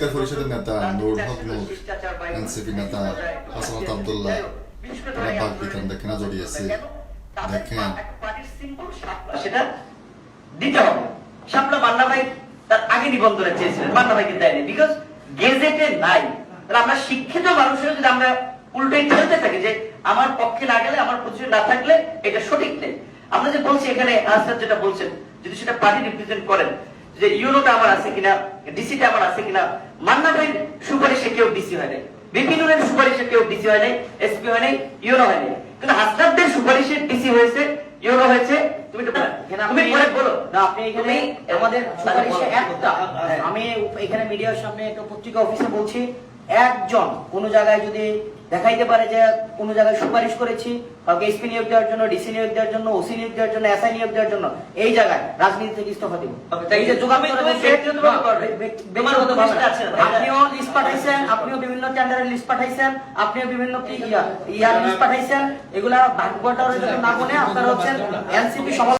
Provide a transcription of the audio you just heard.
অধিকার পরিষদের নেতা নুরুল হক নূর এনসিপি নেতা হাসনাত আবদুল্লাহ তারা বাঘ বিতরণ দেখে জড়িয়েছে দেখেন সেটা দিতে হবে শাপলা মান্না ভাই তার আগে নিবন্ধনে চেয়েছিলেন মান্না ভাইকে দেয়নি বিকজ গেজেটে নাই তাহলে আমরা শিক্ষিত মানুষের যদি আমরা উল্টোই চলতে থাকি যে আমার পক্ষে না গেলে আমার পজিশন না থাকলে এটা সঠিক নেই আমরা যে বলছি এখানে আসাদ যেটা বলছেন যদি সেটা পার্টি রিপ্রেজেন্ট করেন যে ইউনোটা আমার আছে কিনা ডিসিটা আমার আছে কিনা মান্না ভাইয়ের সুপারিশে কেউ ডিসি হয় নাই বিপিনুরের সুপারিশে কেউ ডিসি হয় নাই এসপি হয় নাই ইউনো হয় নাই। কিন্তু সুপারিশে ডিসি হয়েছে ইউনো হয়েছে তুমি একটু তুমি পরে বলো। না আপনি এখানে আমাদের সুপারিশে একটা হ্যাঁ। আমি এখানে মিডিয়ার সামনে একটা পত্রিকা অফিসে বলছি একজন কোন জায়গায় যদি দেখাইতে পারে যে কোন জায়গায় সুপারিশ করেছি কাউকে এসপি নিয়োগ দেওয়ার জন্য ডিসি নিয়োগ দেওয়ার জন্য ওসি নিয়োগ দেওয়ার জন্য এসআই নিয়োগ দেওয়ার জন্য এই জায়গায় রাজনীতি থেকে ইস্তফা দিব? আপনিও লিস্ট পাঠাইছেন আপনিও বিভিন্ন টেন্ডারের লিস্ট পাঠাইছেন আপনিও বিভিন্ন কি ইয়া- ইয়ার লিস্ট পাঠাইছেন এগুলা ভাগ বটারের জন্য না বলে আপনারা হচ্ছেন এনসিপি